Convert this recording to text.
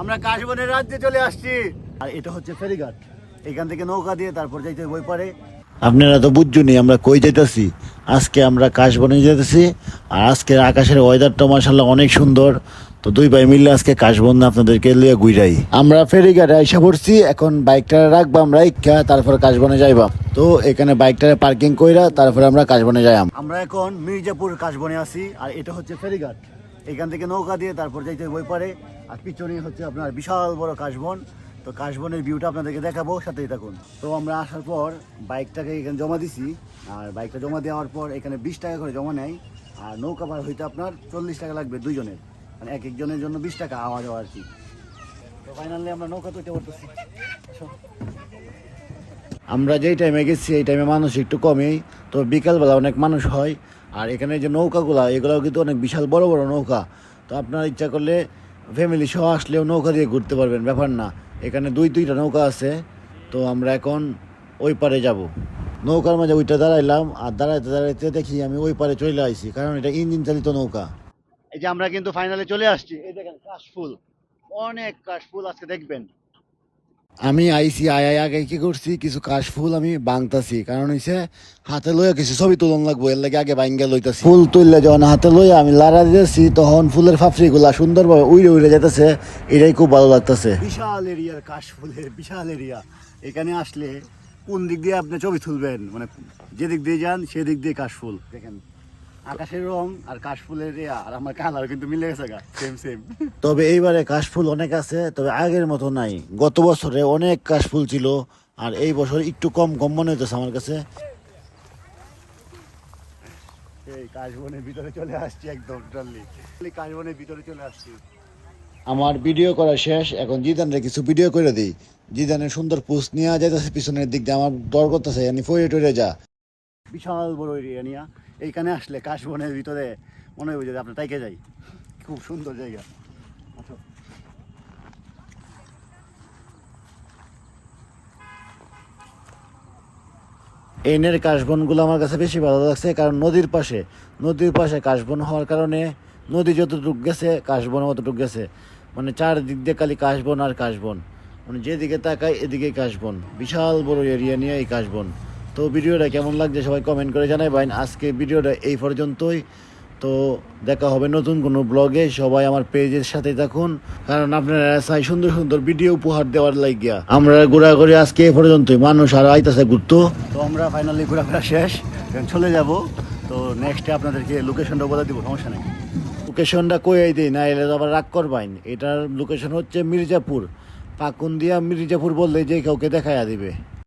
আমরা কাশবনের রাজ্যে চলে আসছি। আর এটা হচ্ছে ফেরিঘাট। এখান থেকে নৌকা দিয়ে তারপর যাইতে বই পারে আপনারা তো বুঝছুনি আমরা কই যাইতেছি? আজকে আমরা কাশবনে যেতেছি আর আজকের আকাশের ওয়েদারটা মাসাল্লাহ অনেক সুন্দর। তো দুই ভাই মিললে আজকে কাশবন আপনাদেরকে লিয়ে গুইরাই আমরা ফেরিঘাটে আইসা পড়ছি, এখন বাইকটা রাখবা আমরা ইচ্ছা তারপর কাশবনে যাইবা। তো এখানে বাইকটা পার্কিং কইরা তারপরে আমরা কাশবনে যাইম আমরা এখন মির্জাপুর কাশবনে আছি, আর এটা হচ্ছে ফেরিঘাট। এখান থেকে নৌকা দিয়ে তারপর যাইতে বই পারে। আর পিছনে হচ্ছে আপনার বিশাল বড় কাশবন। তো কাশবনের ভিউটা আপনাদেরকে দেখাবো, সাথেই থাকুন। তো আমরা আসার পর বাইকটাকে এখানে জমা দিছি। আর বাইকটা জমা দেওয়ার পর এখানে বিশ টাকা করে জমা নেয়। আর নৌকা পার হইতে আপনার চল্লিশ টাকা লাগবে দুজনের মানে এক একজনের জন্য বিশ টাকা আওয়া যাওয়া আর কি। তো ফাইনালি আমরা নৌকা তুলতে পারতেছি। আসো। আমরা যেই টাইমে গেছি, এই টাইমে মানুষ একটু কমেই। তো বিকালবেলা অনেক মানুষ হয়। আর এখানে যে নৌকাগুলা এগুলো কিন্তু অনেক বিশাল বড় বড় নৌকা। তো আপনার ইচ্ছা করলে ফ্যামিলি সহ আসলেও নৌকা দিয়ে ঘুরতে পারবেন, ব্যাপার না। এখানে দুই, দুইটা নৌকা আছে। তো আমরা এখন ওই পারে যাব। নৌকার মাঝে ওইটা দাঁড়াইলাম। আর দাঁড়াইতে দাঁড়াইতে দেখি আমি ওই পারে চলে আইছি, কারণ এটা ইঞ্জিন চালিত নৌকা। এই যে আমরা কিন্তু ফাইনালে চলে আসছি। এই দেখেন কাশফুল। অনেক কাশফুল আজকে দেখবেন। আমি আইসি আই আগে কি করছি? কিছু কাশফুল আমি বাংতাছি। কারণ হইছে হাতে লইয়া কিছু ছবি তুলন লাগবো এর লাগে আগে বাইঙ্গা লইতাছি। ফুল তুললে যখন হাতে লইয়া আমি লাড়া দিয়েছি তখন ফুলের ফাফরি গুলা সুন্দরভাবে উইরে উইরে যেতেছে এটাই খুব ভালো লাগতেছে। বিশাল এরিয়ার কাশফুলের বিশাল এরিয়া। এখানে আসলে কোন দিক দিয়ে আপনি ছবি তুলবেন? মানে যেদিক দিয়ে যান সেদিক দিয়ে কাশফুল দেখেন আকাশের রং আর কাশফুলের আর আমার কালার কিন্তু মিলে গেছে গা সেম সেম তবে এইবারে কাশফুল অনেক আছে তবে আগের মতো নাই। গত বছরে অনেক কাশফুল ছিল আর এই বছর একটু কম কম মনে হইতেছে আমার কাছে। এই কাশবনের ভিতরে চলে আসছি একদম টোটালি কাশবনের ভিতরে চলে আসছি। আমার ভিডিও করা শেষ এখন জিদানের কিছু ভিডিও করে দিই। জিদানের সুন্দর পোস্ট নিয়ে যাইতেছে পিছনের দিক দিয়ে আমার ডর করতেছে ফয়ে যা। বিশাল বড় এরিয়া নিয়ে। এইখানে আসলে কাশবনের ভিতরে মনে হবে যে আপনার তাইকে যাই। খুব সুন্দর জায়গা। আসো। এনের কাশবনগুলো আমার কাছে বেশি ভালো লাগছে, কারণ নদীর পাশে নদীর পাশে কাশবন হওয়ার কারণে নদী যতটুক গেছে কাশবন অতটুক গেছে। মানে চারদিক দিয়ে খালি কাশবন আর কাশবন। মানে যেদিকে তাকায় এদিকে কাশবন। বিশাল বড় এরিয়া নিয়ে এই কাশবন। তো ভিডিওটা কেমন লাগছে সবাই কমেন্ট করে জানাইবেন আজকে ভিডিওটা এই পর্যন্তই। তো দেখা হবে নতুন কোনো ব্লগে সবাই আমার পেজের সাথে থাকুন। কারণ আপনারা চাই সুন্দর সুন্দর ভিডিও উপহার দেওয়ার লাগিয়া। আমরা ঘোরাঘুরি আজকে এই পর্যন্তই। মানুষ আর আইতাছে ঘুরতো। তো আমরা ফাইনালি ঘোরাফেরা শেষ। চলে যাব। তো নেক্সটে আপনাদেরকে লোকেশনটা বলে দিব, সমস্যা নেই। লোকেশনটা কই দিই না, এলে আবার রাগ করবাইন। এটার লোকেশন হচ্ছে মির্জাপুর। পাকুন্দিয়া মির্জাপুর বললে যে কাউকে দেখাইয়া দিবে।